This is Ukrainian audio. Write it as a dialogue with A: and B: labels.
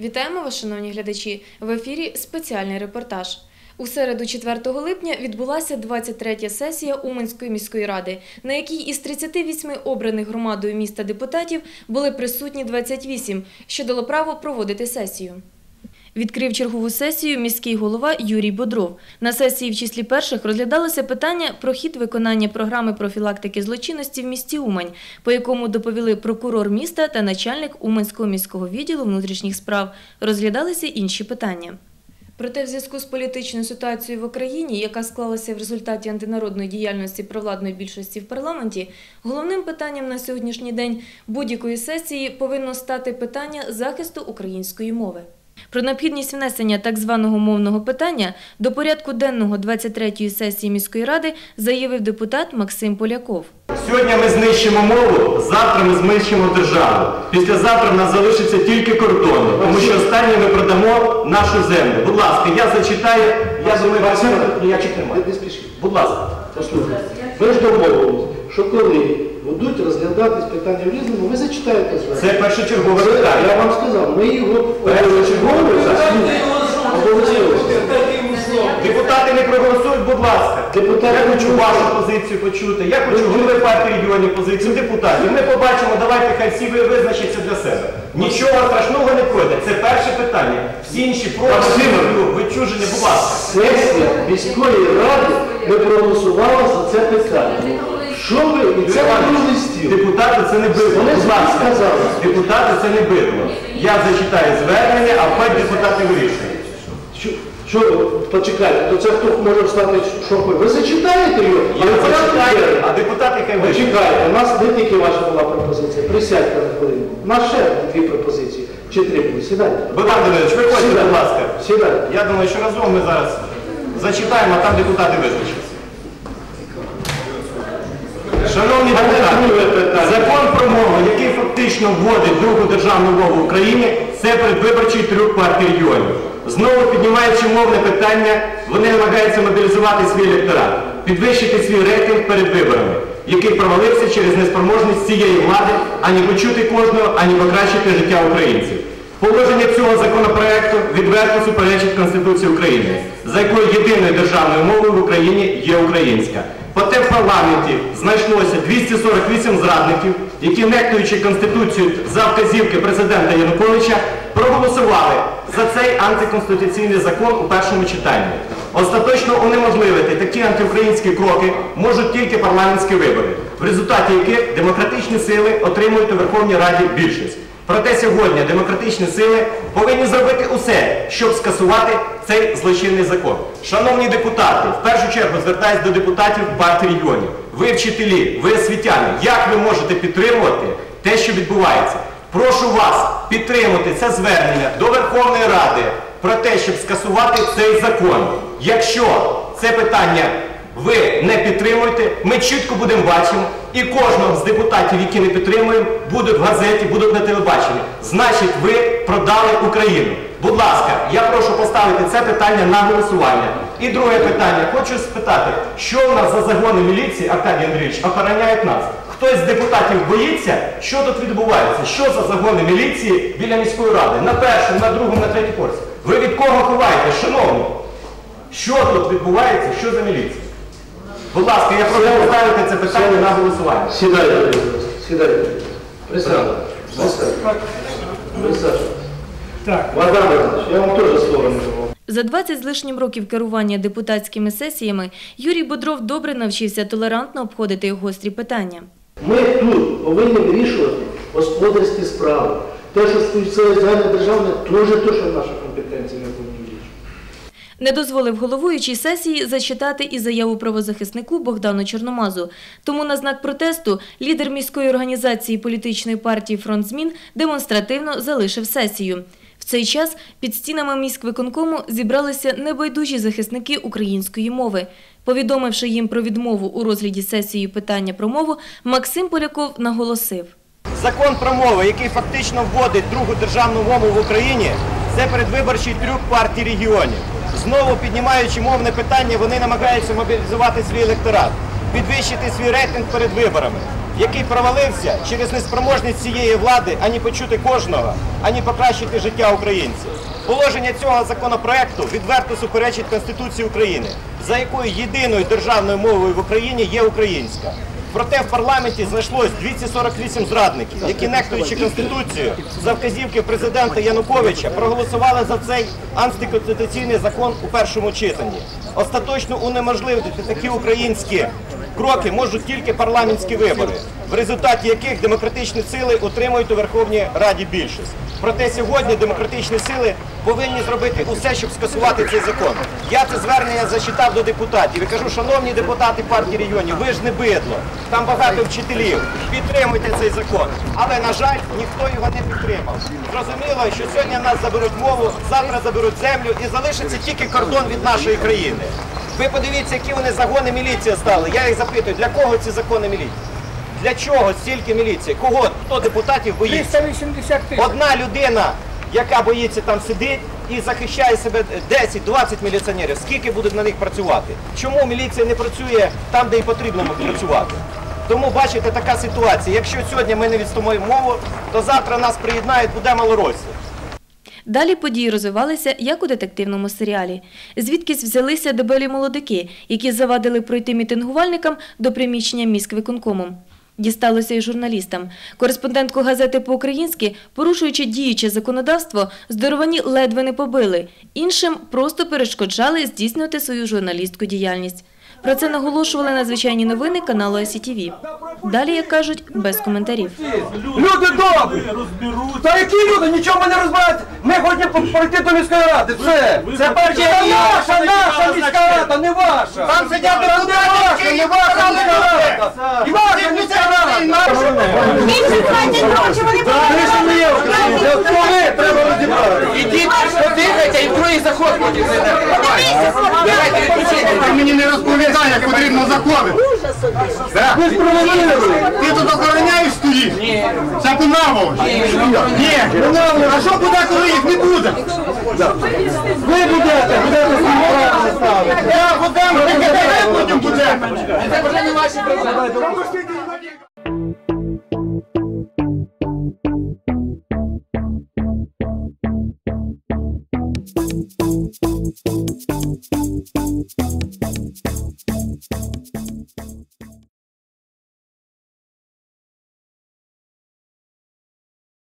A: Вітаємо вас, шановні глядачі! В ефірі спеціальний репортаж. У середу 4 липня відбулася 23-я сесія Уманської міської ради, на якій із 38 обраних громадою міста депутатів були присутні 28, що дало право проводити сесію. Відкрив чергову сесію міський голова Юрій Бодров. На сесії в числі перших розглядалося питання про хід виконання програми профілактики злочинності в місті Умань, по якому доповіли прокурор міста та начальник Уманського міського відділу внутрішніх справ. Розглядалися інші питання. Проте в зв'язку з політичною ситуацією в Україні, яка склалася в результаті антинародної діяльності провладної більшості в парламенті, головним питанням на сьогоднішній день будь-якої сесії повинно стати питання захисту української мови. Про необхідність внесення так званого мовного питання до порядку денного 23-ї сесії міської ради заявив депутат Максим Поляков.
B: Сьогодні ми знищимо мову, завтра ми знищимо державу. Післязавтра в нас залишиться тільки кордони, тому що останнє ми продамо нашу землю. Будь ласка, я зачитаю, я думаю, Максим, я читаю. Будь ласка.
C: Послухайте. Ми ж домовились, що коли будуть розглядатись питання в різному, ви зачитаєте
B: Це першочергове питання.
C: Я вам сказав, ми його
B: Першочергове
C: обов'язково.
B: Депутати не проголосують, будь ласка.
C: Депутати
B: я хочу вашу позицію почути. Я хочу голови партії регіонів позицію депутатів. Ми побачимо, давайте хай всі ви визначаться для себе. Нічого страшного не пройде. Це перше питання. Всі інші проти відчуження, будь ласка.
C: Сесія міської ради не проголосувала за це питання. Що ви? Це стіл.
B: Депутати це не бидло.
C: Вони
B: Будь ласка,
C: сказали.
B: депутати це не бидло. Я зачитаю звернення, а потім депутати вирішують.
C: Що, що ви? почекайте, то це хто може встати, що ви? Зачитаєте його?
B: Я
C: Але
B: зачитаю, а депутати хай вирішують.
C: Почекайте, у нас не тільки ваша була пропозиція. Присядьте на хвилину. У нас ще дві пропозиції. Чи три були. Сідайте.
B: Богдан Данилович, виходьте,
C: Сідайте.
B: будь ласка.
C: Сідайте.
B: Я думаю, що разом ми зараз зачитаємо, а там депутати визначаться. Шановні депутати, закон про мову, який фактично вводить другу державну мову в Україні, це передвиборчий трюк партії регіонів. Знову піднімаючи мовне питання, вони намагаються мобілізувати свій електорат, підвищити свій рейтинг перед виборами, який провалився через неспроможність цієї влади ані почути кожного, ані покращити життя українців. Положення цього законопроекту відверто суперечить Конституції України, за якою єдиною державною мовою в Україні є українська. Проте в парламенті знайшлося 248 зрадників, які, нехтуючи Конституцію за вказівки президента Януковича, проголосували за цей антиконституційний закон у першому читанні. Остаточно унеможливити такі антиукраїнські кроки можуть тільки парламентські вибори, в результаті яких демократичні сили отримують у Верховній Раді більшість. Проте сьогодні демократичні сили повинні зробити усе, щоб скасувати цей злочинний закон. Шановні депутати, в першу чергу звертаюся до депутатів партії регіонів. Ви вчителі, ви освітяни, як ви можете підтримувати те, що відбувається? Прошу вас підтримати це звернення до Верховної Ради про те, щоб скасувати цей закон. Якщо це питання ви не підтримуєте, ми чітко будемо бачити, і кожного з депутатів, які не підтримуємо, будуть в газеті, будуть на телебаченні. Значить, ви продали Україну. Будь ласка, я прошу поставити це питання на голосування. І друге питання. Хочу спитати, що в нас за загони міліції, Аркадій Андрійович, охороняють нас? Хтось з депутатів боїться, що тут відбувається? Що за загони міліції біля міської ради? На першому, на другому, на третій поверсі. Ви від кого ховаєте, шановні? Що тут відбувається? Що за міліція? Будь ласка, я прошу поставити це питання на голосування.
C: Сідайте, будь ласка. Сідайте. Присядьте. Присядьте. Присядьте.
D: Так,
C: Богдан Іванович, я вам теж слово не давав.
A: За 20 з лишнім років керування депутатськими сесіями Юрій Бодров добре навчився толерантно обходити гострі питання.
C: Ми тут повинні вирішувати господарські справи. Те, що стосується загальне державне, теж те, що наша компетенція не повинні.
A: Не дозволив головуючій сесії зачитати і заяву правозахиснику Богдану Чорномазу. Тому на знак протесту лідер міської організації політичної партії «Фронт змін» демонстративно залишив сесію. В цей час під стінами міськвиконкому зібралися небайдужі захисники української мови. Повідомивши їм про відмову у розгляді сесії питання про мову, Максим Поляков наголосив.
B: Закон про мову, який фактично вводить другу державну мову в Україні, це передвиборчий трюк партії регіонів. Знову піднімаючи мовне питання, вони намагаються мобілізувати свій електорат, підвищити свій рейтинг перед виборами. який провалився через неспроможність цієї влади ані почути кожного, ані покращити життя українців. Положення цього законопроекту відверто суперечить Конституції України, за якою єдиною державною мовою в Україні є українська. Проте в парламенті знайшлось 248 зрадників, які, нехтуючи конституцію за вказівки президента Януковича, проголосували за цей антиконституційний закон у першому читанні. Остаточно унеможливити такі українські кроки можуть тільки парламентські вибори, в результаті яких демократичні сили отримують у Верховній Раді більшість. Проте сьогодні демократичні сили повинні зробити усе, щоб скасувати цей закон. Я це звернення зачитав до депутатів і кажу, шановні депутати партії регіонів, ви ж не бидло. Там багато вчителів. Підтримуйте цей закон. Але на жаль, ніхто його не підтримав. Зрозуміло, що сьогодні нас заберуть мову, завтра заберуть землю і залишиться тільки кордон від нашої країни. Ви подивіться, які вони загони міліції стали. Я їх запитую, для кого ці закони міліції? Для чого стільки міліції? Кого? Хто депутатів боїться?
D: 380 тисяч.
B: Одна людина, яка боїться там сидить і захищає себе 10-20 міліціонерів, скільки будуть на них працювати? Чому міліція не працює там, де і потрібно працювати? Тому бачите, така ситуація. Якщо сьогодні ми не відступимо мову, то завтра нас приєднають, буде малоросія.
A: Далі події розвивалися як у детективному серіалі. Звідкись взялися дебелі молодики, які завадили пройти мітингувальникам до приміщення міськвиконкому. Дісталося і журналістам. Кореспондентку газети по-українськи, порушуючи діюче законодавство, здоровані ледве не побили. Іншим просто перешкоджали здійснювати свою журналістську діяльність. Про це наголошували надзвичайні новини каналу СІТВ. Далі, як кажуть, без коментарів.
E: Люди добрі! Та які люди? Нічого ми не розбирається. Ми хочемо пройти до міської ради. Все. Це партія наша, наша міська рада, не ваша. Там сидять не ваша, не ваша міська рада. І ваша міська рада.
F: Більше 20 років вони
E: коли треба розібрати.
D: Ідіть, подихайте і в другий заход потім зайдете.
G: Ти мені не розповідай, як потрібно закони.
E: Ви ж провалили.
G: Ти тут охороняєш стоїш? Ні. Це понравилось? Ні. А що буде, коли їх не буде?
E: Ви будете, будете права ставити.
G: Я будемо, ти потім будемо.
D: Це вже не ваші проблеми.